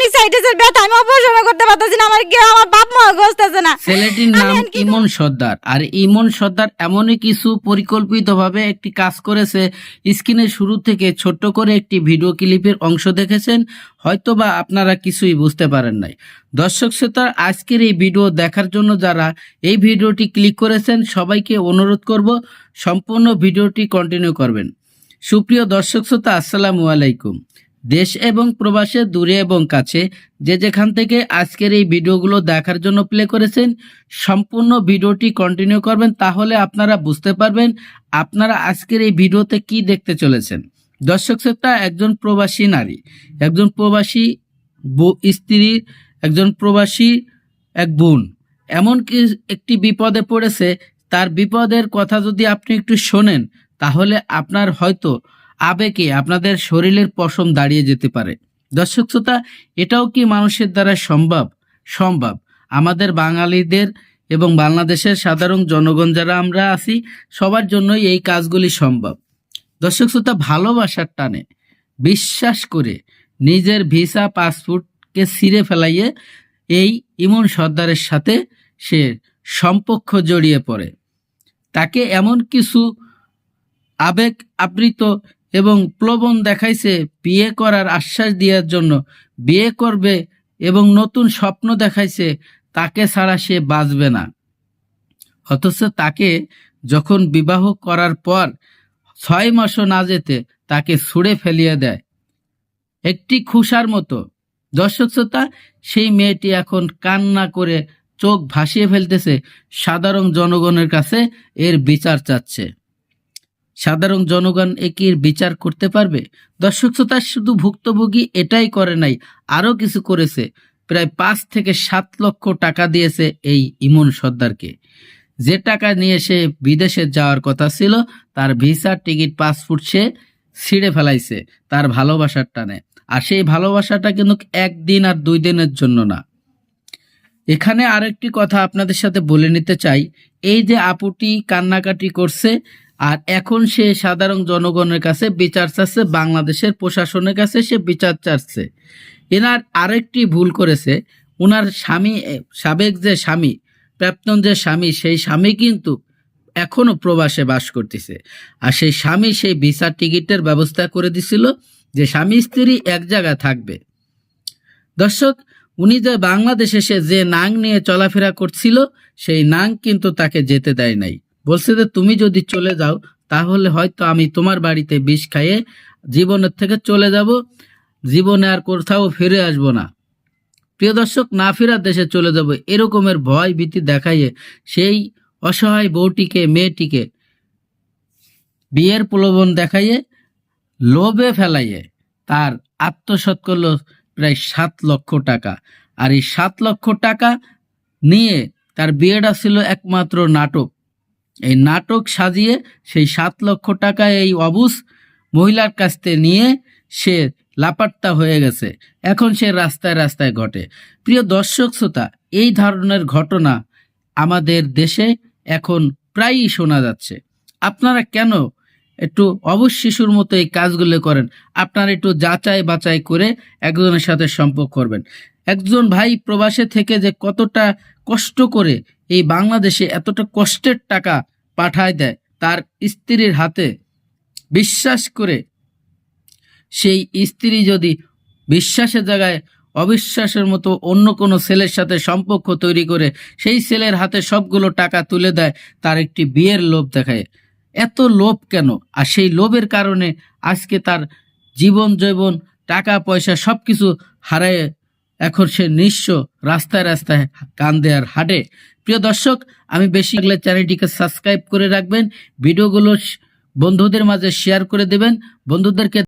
Kidney সাইটিসের ব্যথা আমি operation করতে পারতেছি না আমার কি আমার বাপ মা গসতেছে না। ছেলেটির নাম ইমন সর্দার। আর ইমন সর্দার এমনই কিছু পরিকল্পিতভাবে একটি কাজ করেছে। স্ক্রিনের শুরু থেকে ছোট্ট করে একটি ভিডিও ক্লিপের অংশ দেখেছেন। হয়তোবা আপনারা কিছুই বুঝতে পারেন নাই। দর্শক শ্রোতা আজকের এই ভিডিও দেখার জন্য যারা এই ভিডিওটি ক্লিক করেছেন সবাইকে অনুরোধ করব সম্পূর্ণ ভিডিওটি কন্টিনিউ করবেন। সুপ্রিয় দর্শক শ্রোতা আসসালামু আলাইকুম। দেশ এবং প্রবাসে, দূরে এবং কাছে। যে যেখান থেকে আজকের এই ভিডিওগুলো দেখার জন্য প্লে করেছেন, সম্পূর্ণ ভিডিওটি কন্টিনিউ করবেন, তাহলে আপনারা বুঝতে পারবেন আপনারা আজকের এই ভিডিওতে কি দেখতে চলেছেন। দর্শক শ্রোতা, একজন প্রবাসী নারী, একজন প্রবাসী স্ত্রী, একজন প্রবাসী এক বোন। এমনকি একটি বিপদে পড়েছে, তার বিপদের কথা যদি আপনি একটু শোনেন, তাহলে আপনার হয়তো আবেগে আপনাদের শরীরের পশম দাঁড়িয়ে যেতে পারে। দর্শক শ্রোতা, এটাও কি মানুষের দ্বারা সম্ভব? সম্ভব। আমাদের বাঙালিদের এবং বাংলাদেশের সাধারণ জনগণ যারা আমরা আছি, সবার জন্যই এই কাজগুলি সম্ভব। দর্শক শ্রোতা, ভালোবাসার টানে বিশ্বাস করে নিজের ভিসা, পাসপোর্টকে ছিঁড়ে ফেলাইয়ে এই ইমন সর্দারের সাথে সে সম্পর্ক জড়িয়ে পড়ে। তাকে এমন কিছু আবেগ আবৃত এবং প্লবন দেখাইছে বিয়ে করার আশ্বাস দেওয়ার জন্য। বিয়ে করবে এবং নতুন স্বপ্ন দেখাইছে, তাকে ছাড়া সে বাঁচবে না। অথচ তাকে যখন বিবাহ করার পর ছয় মাসও না যেতে, তাকে ছুঁড়ে ফেলিয়ে দেয়। একটি খুশার মতো। দর্শক শ্রোতা, সেই মেয়েটি এখন কান্না করে চোখ ভাসিয়ে ফেলতেছে সাধারণ জনগণের কাছে, এর বিচার চাচ্ছে। সাধারণ জনগণ একির বিচার করতে পারবে? দর্শক শ্রোতা, শুধু ভুক্তভোগী এটাই করে নাই, আরও কিছু করেছে। প্রায় পাঁচ থেকে সাত লক্ষ টাকা দিয়েছে এই ইমন সর্দারকে। যে টাকা নিয়ে সে বিদেশে যাওয়ার কথা ছিল, তার ভিসা, টিকিট, পাসপোর্ট সে ছিঁড়ে ফেলাইছে, তার ভালোবাসার টানে। আর সেই ভালোবাসাটা কিন্তু একদিন আর দুই দিনের জন্য না। এখানে আরেকটি কথা আপনাদের সাথে বলে নিতে চাই। এই যে আপুটি কান্নাকাটি করছে আর এখন সে সাধারণ জনগণের কাছে বিচার চাচ্ছে, বাংলাদেশের প্রশাসনের কাছে সে বিচার চাচ্ছে। এনার আরেকটি ভুল করেছে। ওনার স্বামী, সাবেক যে স্বামী প্রাপ্তন যে স্বামী, সেই স্বামী কিন্তু এখনও প্রবাসে বাস করতেছে। আর সেই স্বামী সেই ভিসা টিকিটের ব্যবস্থা করে দিছিল যে স্বামী, স্ত্রী এক জায়গায় থাকবে। দর্শক, উনি যে বাংলাদেশে সে যে নাং নিয়ে চলাফেরা করছিল, সেই নাং কিন্তু তাকে যেতে দেয় নাই। বলছে যে, তুমি যদি চলে যাও, তাহলে হয়তো আমি তোমার বাড়িতে বিষ খাইয়ে জীবনের থেকে চলে যাব। জীবনে আর কোথাও ফিরে আসব না। প্রিয় দর্শক না ফেরার দেশে চলে যাব। এরকমের ভয় ভীতি দেখাইয়ে সেই অসহায় বউটিকে, মেয়েটিকে বিয়ের প্রলোভন দেখাইয়ে লোভে ফেলাইয়ে তার আত্মসৎ করল প্রায় সাত লক্ষ টাকা। আর এই সাত লক্ষ টাকা নিয়ে তার বিয়েটা ছিল একমাত্র নাটক। এই নাটক সাজিয়ে সেই সাত লক্ষ টাকা এই অবুস মহিলার কাছ থেকে নিয়ে সে লাপাত্তা হয়ে গেছে। এখন সে রাস্তায় রাস্তায় ঘটে। প্রিয় দর্শক শ্রোতা, এই ধরনের ঘটনা আমাদের দেশে এখন প্রায়ই শোনা যাচ্ছে। আপনারা কেন একটু অবশ শিশুর মতো এই কাজগুলো করেন। আপনার একটু যাচাই বাছাই করে একজনের সাথে সম্পর্ক করবেন। একজন ভাই প্রবাসে থেকে যে কতটা কষ্ট করে এই বাংলাদেশে এতটা কষ্টের টাকা পাঠায় দেয়, তার স্ত্রীর হাতে বিশ্বাস করে সেই স্ত্রী যদি বিশ্বাসের জায়গায় অবিশ্বাসের মতো অন্য কোনো ছেলের সাথে সম্পর্ক তৈরি করে, সেই ছেলের হাতে সবগুলো টাকা তুলে দেয়, তার একটি বিয়ের লোভ দেখায়। এত লোভ কেন? আর সেই লোভের কারণে আজকে তার জীবন জৈবন টাকা, পয়সা সব কিছু হারায় এখন সে নিঃস্ব রাস্তায় রাস্তায় কান আর হাটে। প্রিয় দর্শক, আমি বেশি লাগলে চ্যানেলটিকে সাবস্ক্রাইব করে রাখবেন, ভিডিওগুলো বন্ধুদের মাঝে শেয়ার করে দেবেন। বন্ধুদেরকে